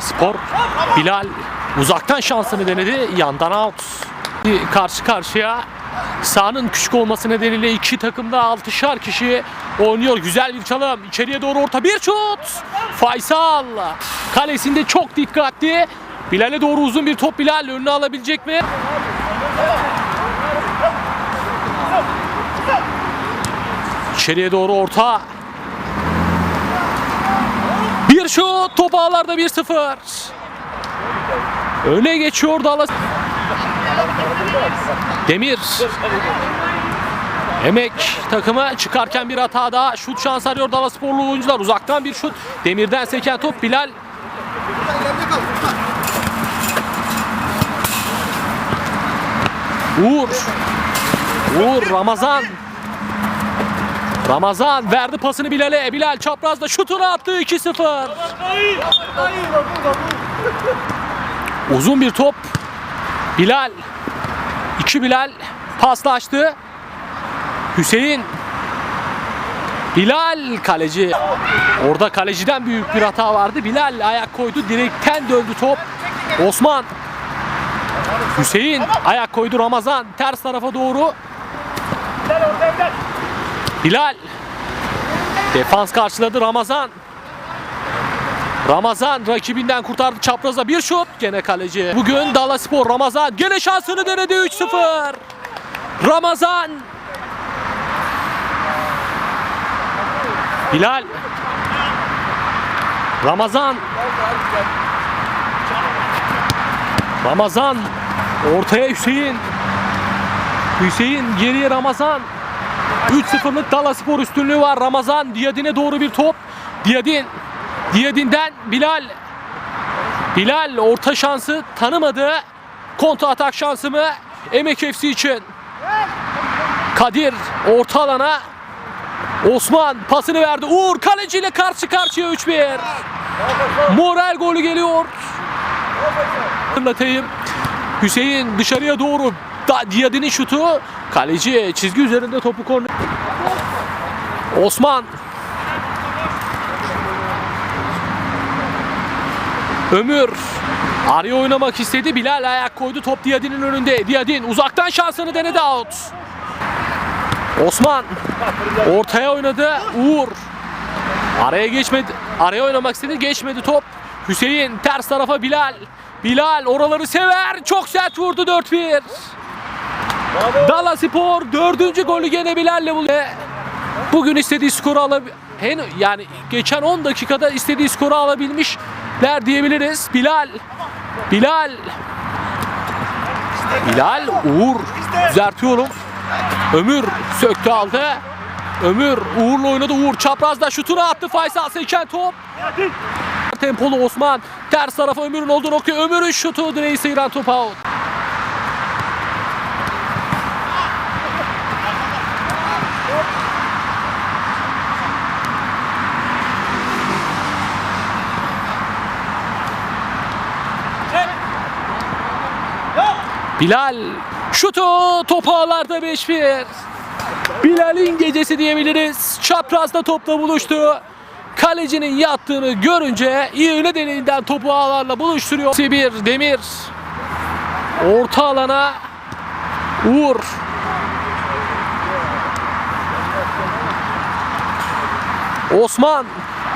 Spor. Bilal uzaktan şansını denedi. Yandan out. Karşı karşıya sahanın küçük olması nedeniyle iki takımda altışar kişi oynuyor. Güzel bir çalım. İçeriye doğru orta bir şut. Faysal kalesinde çok dikkatli. Bilal'e doğru uzun bir top Bilal önüne alabilecek mi? İçeriye doğru orta. Bir şut top ağlarda 1-0. Öne geçiyor Dallas. Demir. Emek takımı çıkarken bir hata daha. Şut şans arıyor Dallas sporlu oyuncular. Uzaktan bir şut. Demirden seken top Bilal. Uğur. Uğur Ramazan. Ramazan verdi pasını Bilal'e. Bilal çaprazda şutunu attı 2-0. Uzun bir top. Bilal. İki Bilal paslaştı. Hüseyin. Bilal kaleci. Orada kaleciden büyük bir hata vardı. Bilal ayak koydu. Direkten döndü top. Osman. Hüseyin ayak koydu Ramazan. Ters tarafa doğru. Bilal. Defans karşıladı Ramazan. Ramazan rakibinden kurtardı çapraza bir şut gene kaleci. Bugün Dalaspor Ramazan gene şansını denedi 3-0. Ramazan. Bilal. Ramazan. Ramazan. Ortaya Hüseyin. Hüseyin geriye Ramazan. 3-0'lık Dalaspor üstünlüğü var. Ramazan Diyadin'e doğru bir top. Diyadin. Diyadin'den Bilal. Bilal orta şansı tanımadı. Kontra atak şansı mı? Emek FC için. Kadir orta alana. Osman pasını verdi. Uğur kaleciyle karşı karşıya 3-1. Moral golü geliyor. Hatırlatayım. Hüseyin dışarıya doğru Diyadin'in şutu. Kaleci çizgi üzerinde topu korner. Osman. Ömür. Araya oynamak istedi. Bilal ayak koydu. Top Diyadin'in önünde. Diyadin uzaktan şansını denedi out. Osman. Ortaya oynadı. Uğur. Araya geçmedi. Araya oynamak istedi. Geçmedi top. Hüseyin ters tarafa Bilal. Bilal oraları sever. Çok sert vurdu 4-1. Dalaspor dördüncü golü gene Bilal'le buldu. Bugün istediği skoru alab yani geçen 10 dakikada istediği skoru alabilmişler diyebiliriz. Bilal Bilal Bilal Uğur düzeltiyorum. Ömür söktü aldı. Ömür Uğur'la oynadı. Uğur çaprazda şutunu attı. Faysal seken top. Tempolu Osman ters tarafa Ömür'ün olduğu nokta. Ömür'ün şutu direği sıyıran top out. Bilal şutu topu ağlarda 5-1. Bilal'in gecesi diyebiliriz. Çaprazda topla buluştu. Kalecinin yattığını görünce iğne deliğinden topu ağlarla buluşturuyor. Bir Demir. Orta alana Uğur. Osman.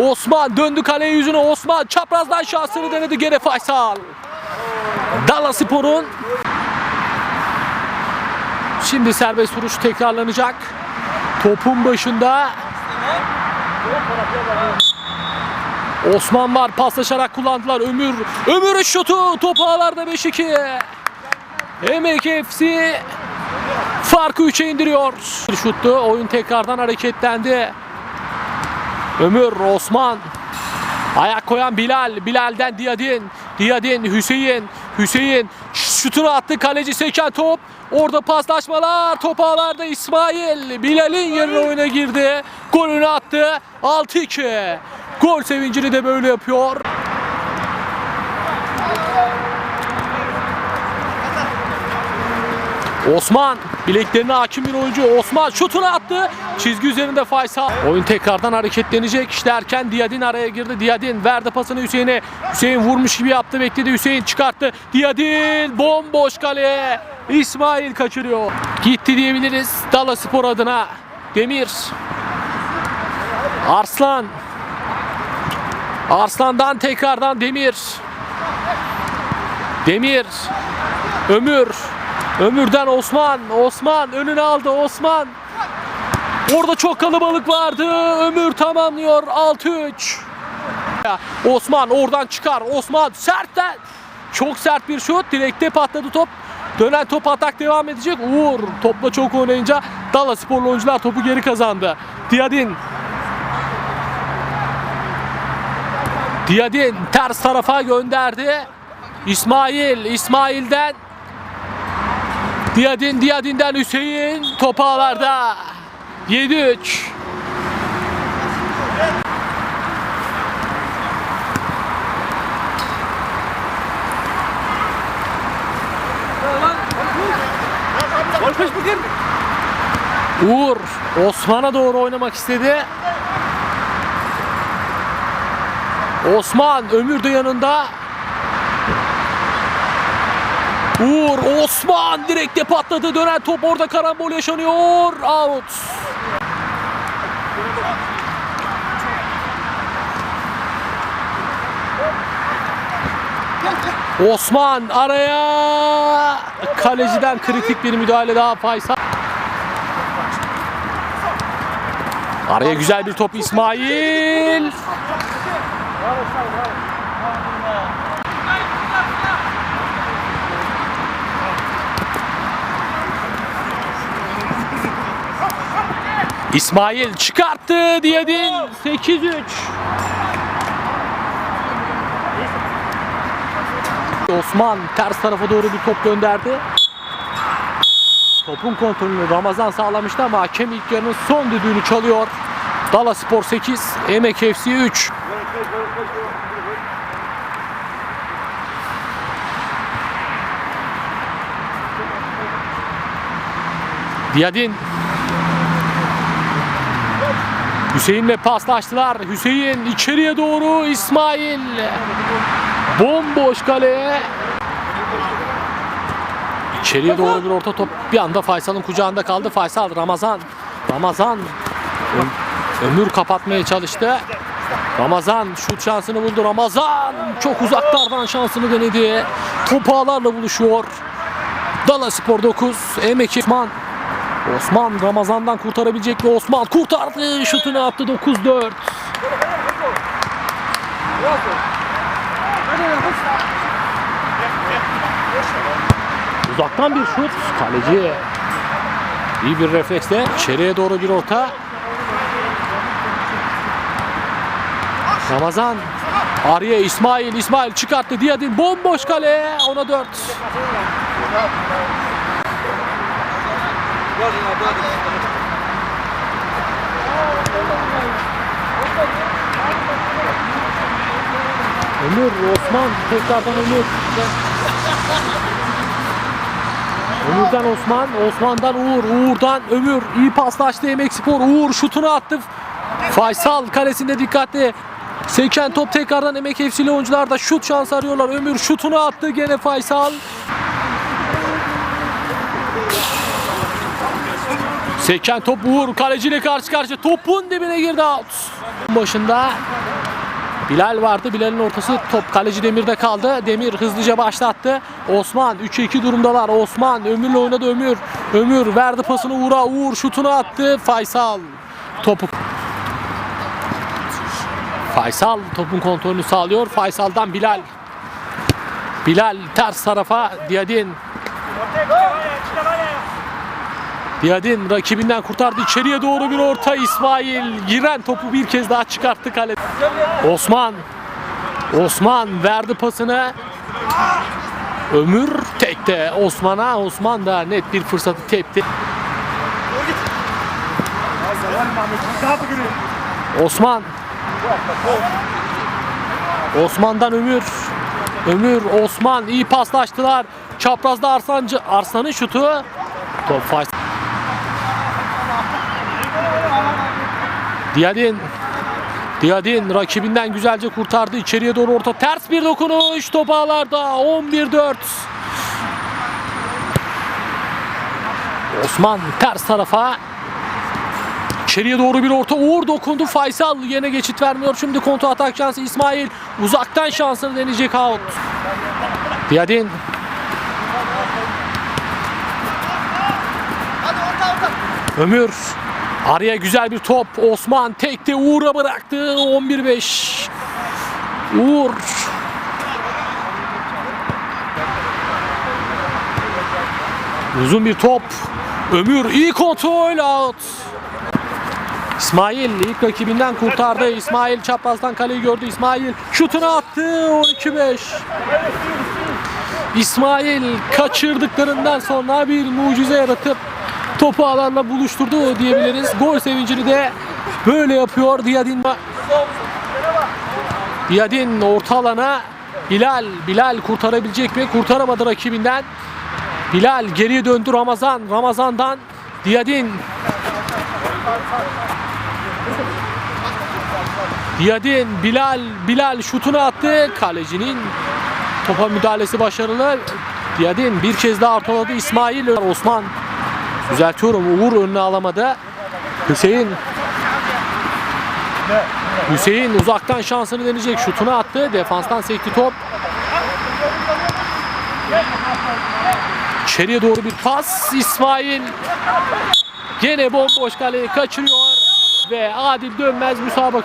Osman döndü kale yüzüne. Osman çaprazdan şansını denedi gene Faysal. Dalaspor'un Şimdi serbest vuruş tekrarlanacak. Topun başında Osman var paslaşarak kullandılar. Ömür Ömür'ün şutu top ağlarda 5-2. Emek FC farkı 3'e indiriyor. Şuttu. Oyun tekrardan hareketlendi. Ömür Osman Ayak koyan Bilal. Bilal'den Diyadin. Diyadin Hüseyin. Hüseyin şutunu attı. Kaleci seken top. Orada paslaşmalar. Top ağlarda İsmail. Bilal'in yerine oyuna girdi. Golünü attı. 6-2. Gol sevincini de böyle yapıyor. Osman Bileklerine hakim bir oyuncu Osman şutunu attı. Çizgi üzerinde Faysal. Oyun tekrardan hareketlenecek. İşte erken Diyadin araya girdi. Diyadin verdi pasını Hüseyin'e. Hüseyin vurmuş gibi yaptı. Bekledi Hüseyin çıkarttı. Diyadin bomboş kaleye. İsmail kaçırıyor. Gitti diyebiliriz Dala Spor adına. Demir. Arslan. Arslan'dan tekrardan Demir. Demir. Ömür. Ömür'den Osman. Osman önüne aldı Osman. Orada çok kalabalık vardı. Ömür tamamlıyor 6-3. Osman oradan çıkar. Osman sertten. Çok sert bir şut. Direkte patladı top. Dönen top atak devam edecek. Uğur topla çok oynayınca Dala sporlu oyuncular topu geri kazandı. Diyadin. Diyadin ters tarafa gönderdi. İsmail, İsmail'den Diyadin, Diyadin'den Hüseyin top ağlarda. 7-3. Uğur Osman'a doğru oynamak istedi. Osman Ömür de yanında. Uğur Osman direkte patladı. Dönen top orada karambol yaşanıyor. Out. Osman araya kaleciden kritik bir müdahale daha Faysal. Araya güzel bir top İsmail. İsmail çıkarttı Diyadin 8-3. Osman ters tarafa doğru bir top gönderdi. Topun kontrolünü Ramazan sağlamıştı ama hakem ilk yarının son düdüğünü çalıyor. Dala Spor 8, Emek FC 3. Diyadin Hüseyin'le paslaştılar. Hüseyin içeriye doğru İsmail. Bomboş kaleye. İçeriye doğru bir orta top. Bir anda Faysal'ın kucağında kaldı. Faysal Ramazan. Ramazan. Ömür kapatmaya çalıştı. Ramazan şut şansını buldu. Ramazan çok uzaklardan şansını denedi. Top ağlarla buluşuyor. Dala Spor 9. Emek Osman. Osman Ramazan'dan kurtarabilecek mi? Osman kurtardı. Şutunu attı 9-4. Uzaktan bir şut. Kaleci iyi bir refleksle içeriye doğru bir orta. Ramazan Arya İsmail İsmail çıkarttı Diyadin bomboş kale ona 4. Ömür Osman tekrardan Ömür. Ömür'den Osman, Osman'dan Uğur, Uğur'dan Ömür. iyi paslaştı Emek Spor. Uğur şutunu attı. Faysal kalesinde dikkatli. Seken top tekrardan Emek FC'li oyuncular da şut şansı arıyorlar. Ömür şutunu attı gene Faysal. Seken top Uğur kaleciyle karşı karşıya. Topun dibine girdi out. Başında Bilal vardı. Bilal'in ortası top kaleci Demir'de kaldı. Demir hızlıca başlattı. Osman 3'e 2 durumdalar. Osman Ömür'le oynadı Ömür. Ömür verdi pasını Uğur'a. Uğur şutunu attı. Faysal topu Faysal topun kontrolünü sağlıyor. Faysal'dan Bilal. Bilal ters tarafa Diyadin. Diyadin rakibinden kurtardı. İçeriye doğru bir orta İsmail. Giren topu bir kez daha çıkarttı kale. Osman. Osman verdi pasını. Ömür tekte Osman'a. Osman da net bir fırsatı tepti. Osman. Osman'dan Ömür. Ömür, Osman iyi paslaştılar. Çaprazda Arslancı, Arslan'ın şutu. Top Faysal. Diyadin. Diyadin rakibinden güzelce kurtardı. İçeriye doğru orta ters bir dokunuş. Top ağlarda 11-4. Osman ters tarafa. İçeriye doğru bir orta Uğur dokundu. Faysal yine geçit vermiyor. Şimdi kontra atak şansı İsmail. Uzaktan şansını deneyecek out. Diyadin. Ömür. Araya güzel bir top. Osman tekte Uğur'a bıraktı. 11-5. Uğur. Uzun bir top. Ömür iyi kontrol out. İsmail ilk rakibinden kurtardı. İsmail çaprazdan kaleyi gördü. İsmail şutunu attı. 12-5. İsmail kaçırdıklarından sonra bir mucize yaratıp topu alanla buluşturdu diyebiliriz. Gol sevincini de böyle yapıyor Diyadin. Diyadin orta alana Bilal. Bilal kurtarabilecek mi? Kurtaramadı rakibinden. Bilal geriye döndü Ramazan. Ramazan'dan Diyadin. Diyadin, Bilal, Bilal şutunu attı. Kalecinin topa müdahalesi başarılı. Diyadin bir kez daha ortaladı. İsmail, Osman. Düzeltiyorum. Uğur önüne alamadı. Hüseyin. Hüseyin uzaktan şansını deneyecek. Şutunu attı. Defanstan sekti top. İçeriye doğru bir pas. İsmail gene bomboş kaleyi kaçırıyor ve Adil Dönmez müsabaka